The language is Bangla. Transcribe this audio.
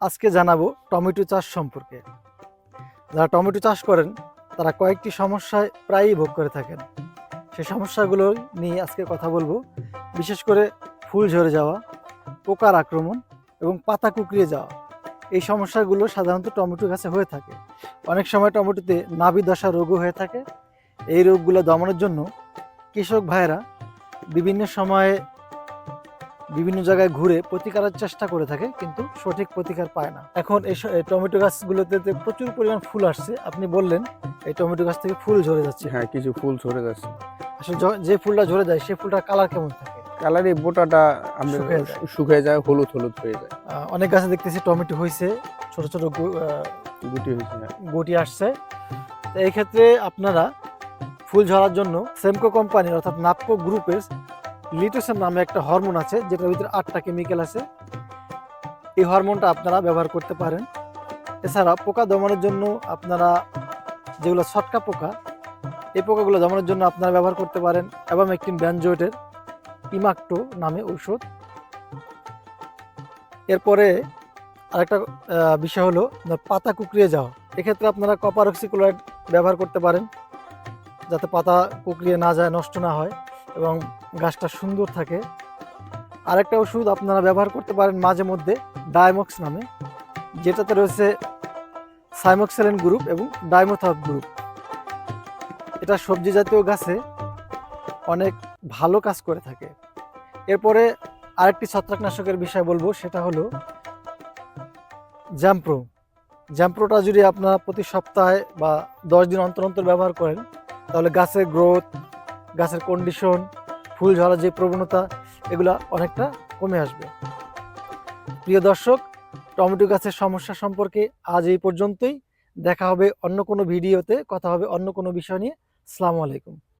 আজকে জানাব টমেটো চাষ সম্পর্কে। যারা টমেটো চাষ করেন, তারা কয়েকটি সমস্যায় প্রায়ই ভোগ করে থাকেন। সেই সমস্যাগুলো নিয়ে আজকে কথা বলব। বিশেষ করে ফুল ঝরে যাওয়া, পোকার আক্রমণ এবং পাতা কুকড়িয়ে যাওয়া। এই সমস্যাগুলো সাধারণত টমেটো গাছে হয়ে থাকে। অনেক সময় টমেটোতে নাভি দশা রোগও হয়ে থাকে। এই রোগগুলো দমনের জন্য কৃষক ভাইয়েরা বিভিন্ন সময়ে বিভিন্ন জায়গায় ঘুরে প্রতিকারের চেষ্টা করে থাকে কিন্তু সঠিক প্রতিকার পায় না। এখন এই টমেটো গাছগুলোতে প্রচুর পরিমাণ ফুল আসছে আপনি বললেন এই টমেটো গাছ থেকে ফুল ঝরে যাচ্ছে। হ্যাঁ কিছু ফুল ঝরে যাচ্ছে। আসলে যে ফুলটা ঝরে যায় সেই ফুলটার কালার কেমন থাকে? কালারে বোটাটা শুকিয়ে যায়। হলুদ হলুদ হয়ে যায়। অনেক গাছে দেখতেছি টমেটো হয়েছে ছোট ছোট গুটি হয়েছে হ্যাঁ। গুটি আসছে। এই ক্ষেত্রে আপনারা ফুল ঝরার জন্য সেমকো কোম্পানির অর্থাৎ নাপকো গ্রুপের লিটোসেন নামে একটা হরমোন আছে, যেটার ভিতরে আটটা কেমিক্যাল আছে। এই হরমোনটা আপনারা ব্যবহার করতে পারেন। এছাড়া পোকা দমনের জন্য আপনারা যেগুলো ছটকা পোকা, এই পোকাগুলো দমনের জন্য আপনারা ব্যবহার করতে পারেন এবং একটি ব্যানজোয়েটের ইমাক্টো নামে ঔষধ। এরপরে আরেকটা বিষয় হলো পাতা কুকড়িয়ে যাওয়া। এক্ষেত্রে আপনারা কপার অক্সিক্লোরাইড ব্যবহার করতে পারেন, যাতে পাতা কুকড়িয়ে না যায়, নষ্ট না হয়। এবং গাছটা সুন্দর থাকে। আরেকটা ওষুধ আপনারা ব্যবহার করতে পারেন মাঝে মধ্যে ডায়মক্স নামে, যেটাতে রয়েছে সাইমক্সেলেন গ্রুপ এবং ডাইমোথক গ্রুপ এটা সবজি জাতীয় গাছে অনেক ভালো কাজ করে থাকে। এরপরে আরেকটি ছত্রাকনাশকের বিষয় বলব, সেটা হলো জ্যাম্প্রো জ্যাম্প্রোটা যদি আপনারা প্রতি সপ্তাহে বা দশ দিন অন্তর অন্তর ব্যবহার করেন, তাহলে গাছের গ্রোথ গাছের কন্ডিশন ফুল ঝরার যে প্রবণতা, এগুলো অনেকটা কমে আসবে। প্রিয় দর্শক, টমেটো গাছের সমস্যা সম্পর্কে আজ এই পর্যন্তই। দেখা হবে অন্য কোনো ভিডিওতে, কথা হবে অন্য কোনো বিষয় নিয়ে। আসসালামু আলাইকুম।